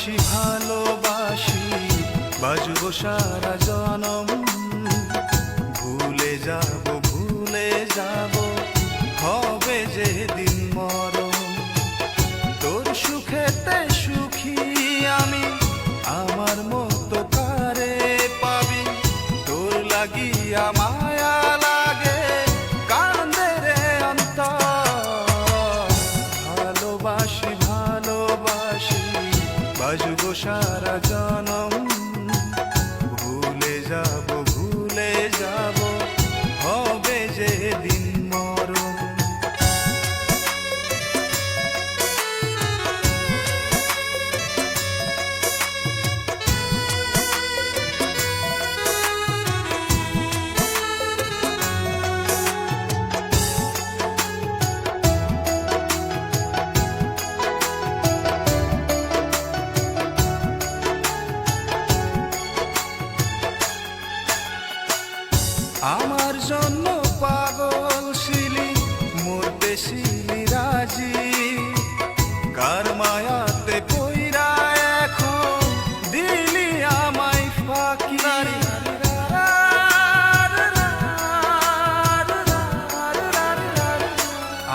ভালোবাসি। ভালোবাসি বাজবো সারা জনম বাজবো সারা জনম আমার জন্য পাগল শিলি মরতে শিলি রাজি কার মায়াতে পইরা এখন দিলি আমায় ফাঁকি?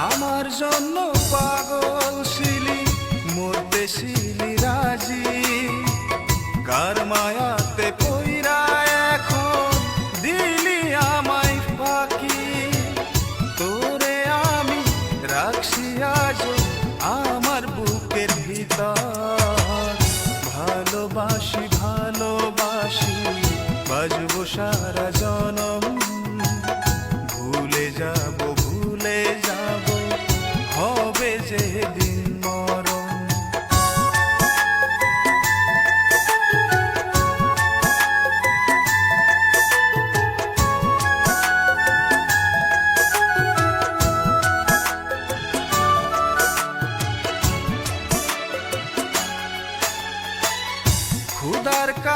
আমার জন্য পাগল শিলি মরতে শিলি রাজি কার মায়াতে ভালোবাসি ভালোবাসি। বাজবো সারা জনম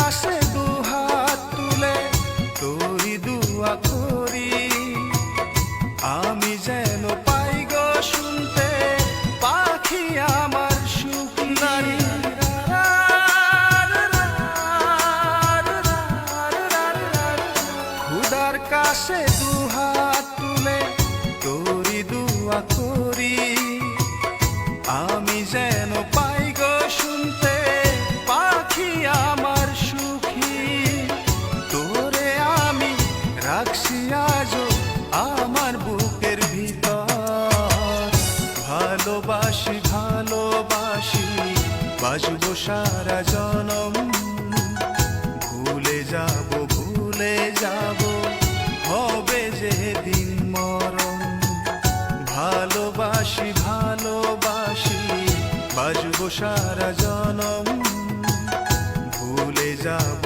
কাছে দুহাত তুলে তোরি দুয়া করি। আমি যেন পাই গো শুনতে, পাখি আমার সুখী। খুদার কাছে দুহাত তুলে তোরি দুয়া করি। বাজবো সারা জনম। ভুলে যাব ভুলে যাব, হবে যে দিন মরম ভালোবাসি ভালোবাসি, বাজব সারা জনম। ভুলে যাব